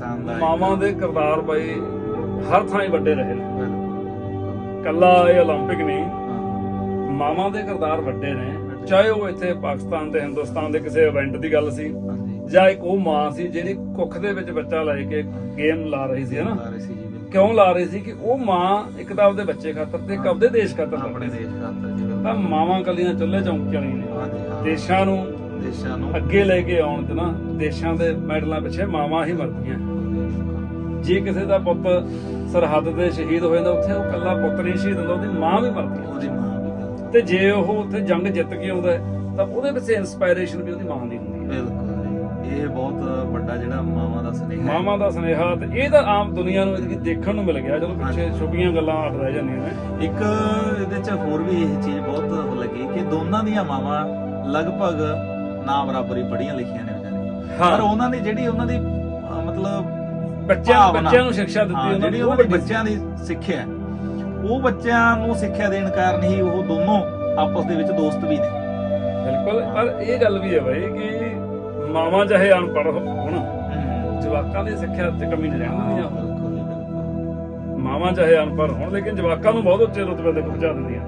ਪਾਕਿਸਤਾਨ ਦਾ ਇੱਕ- ਮਾਵਾਂ ਦੇ ਕਿਰਦਾਰ ਬਾਈ ਹਰ ਥਾਂ ਹੀ ਵੱਡੇ ਰਹੇ ਨੇ ਬਿਲਕੁਲ। ਕੱਲਾ ਇਹ 올림픽 ਨਹੀਂ ਹਾਂ, ਮਾਵਾਂ ਦੇ ਕਿਰਦਾਰ ਵੱਡੇ ਨੇ ਚਾਹੇ ਉਹ ਇੱਥੇ ਪਾਕਿਸਤਾਨ ਤੇ ਹਿੰਦੁਸਤਾਨ ਦੇ ਕਿਸੇ ਇਵੈਂਟ ਦੀ ਗੱਲ ਸੀ ਹਾਂਜੀ ਜਾਂ ਇੱਕ ਉਹ ਮਾਂ ਸੀ ਜਿਹੜੀ ਕੁੱਖ ਦੇ ਵਿੱਚ ਬੱਚਾ ਲੈ ਕੇ ਗੇਮ ਲਾ ਰਹੀ ਸੀ ਹਨਾ ਲਾ ਰਹੇ ਸੀ ਜੀ ਬਿਲਕੁਲ ਕਿਉਂ ਲਾ ਰਹੀ ਸੀ ਕਿ ਉਹ ਮਾਂ ਇੱਕ ਤਾਂ ਆਪਦੇ ਬੱਚੇ ਖਾਤਰ ਤੇ ਇੱਕ ਆਪਦੇ ਦੇਸ਼ ਖਾਤਰ ਆਪਣੇ ਆਪਣੇ ਦੇਸ਼ ਖਾਤਰ ਜੀ ਬਿਲਕੁਲ ਤਾਂ ਮਾਵਾਂ ਕੱਲੀਆਂ ਚੁੱਲ੍ਹੇ ਚੌਂਕੇ ਵਾਲੀਆਂ ਨੇ ਹਾਂਜੀ ਹਾਂ ਦੇਸ਼ਾਂ ਨੂੰ ਦੇਸ਼ਾਂ ਨੂੰ ਅੱਗੇ ਲੈ ਕੇ ਆਉਣ ਤੇ ਨਾ ਦੇਸ਼ਾਂ ਦੇ ਮੈਡਲਾਂ ਪਿੱਛੇ ਮਾਵਾਂ ਹੀ ਮਰਦੀਆਂ ਜੇ ਕਿਸੇ ਦਾ ਪੁੱਤ ਸਰਹੱਦ ਤੇ ਸ਼ਹੀਦ ਹੋ ਜਾਂਦਾ ਉੱਥੇ ਉਹ ਕੱਲਾ ਪੁੱਤ ਨਹੀਂ ਸ਼ਹੀਦ ਹੁੰਦਾ ਉਹਦੀ ਮਾਂ ਵੀ ਮਰਦੀ ਹੈ ਉਹਦੀ ਮਾਂ। ਤੇ ਜੇ ਉਹ ਉੱਥੇ ਜੰਗ ਜਿੱਤ ਕੇ ਆਉਂਦਾ ਤਾਂ ਉਹਦੇ ਵਿੱਚ ਇਨਸਪਾਇਰੇਸ਼ਨ ਵੀ ਉਹਦੀ ਮਾਂ ਦੀ ਹੁੰਦੀ ਹੈ ਬਿਲਕੁਲ। ਇਹ ਬਹੁਤ ਵੱਡਾ ਜਿਹੜਾ ਮਾਵਾਂ ਦਾ ਸੁਨੇਹਾ ਮਾਵਾਂ ਦਾ ਸੁਨੇਹਾ ਤੇ ਇਹ ਤਾਂ ਆਮ ਦੁਨੀਆ ਨੂੰ ਇਹਦੀ ਦੇਖਣ ਨੂੰ ਮਿਲ ਗਿਆ ਚਲੋ ਪਿੱਛੇ। ਛੁਪੀਆਂ ਗੱਲਾਂ ਰਹਿ ਜਾਂਦੀਆਂ ਨੇ ਇੱਕ ਇਹਦੇ ਚ ਹੋਰ ਵੀ ਇਹ ਚੀਜ਼ ਬਹੁਤ ਲੱਗੀ ਕਿ ਦੋਨਾਂ ਦੀਆਂ ਮਾਵਾਂ ਲਗਭਗ ਨਾ ਬਰਾਬਰ ਹੀ ਪੜ੍ਹੀਆਂ ਲਿਖੀਆਂ ਨੇ ਵਿਚਾਰੇ ਪਰ ਉਹਨਾਂ ਨੇ ਜਿਹੜੀ ਉਹਨਾਂ ਦੀ ਮਤਲਬ ਬੱਚਿਆਂ ਭਾਵਨਾ, ਬੱਚਿਆਂ ਨੂੰ ਸਿੱਖਿਆ ਦਿੱਤੀ ਹਾਂ, ਉਹਨਾਂ ਜਿਹੜੀ ਉਹਨਾਂ ਉਹ ਬੱਚਿਆਂ ਦੀ ਸਿੱਖਿਆ ਹੈ, ਉਹ ਬੱਚਿਆਂ ਨੂੰ ਸਿੱਖਿਆ ਦੇਣ ਕਾਰਨ ਹੀ ਉਹ ਦੋਨੋਂ ਆਪਸ ਦੇ ਵਿੱਚ ਦੋਸਤ ਵੀ ਨੇ। ਬਿਲਕੁਲ ਪਰ ਇਹ ਗੱਲ ਵੀ ਹੈ ਬਾਈ ਕਿ ਮਾਵਾਂ ਚਾਹੇ ਅਨਪੜ੍ਹ ਹੋਣ ਜਵਾਕਾਂ ਦੀ ਸਿੱਖਿਆ ਤੇ ਕਮੀ ਨਹੀਂ ਰਹਿਣ ਦਿੰਦੀਆਂ। ਬਿਲਕੁਲ ਜੀ, ਬਿਲਕੁਲ। ਮਾਵਾਂ ਚਾਹੇ ਅਨਪੜ੍ਹ ਹੋਣ ਲੇਕਿਨ ਜਵਾਕਾਂ ਨੂੰ ਬਹੁਤ ਉੱਚੇ ਰੁਤਬੇ ਤੇ ਪਹੁੰਚਾ ਦਿੰਦੀਆਂ।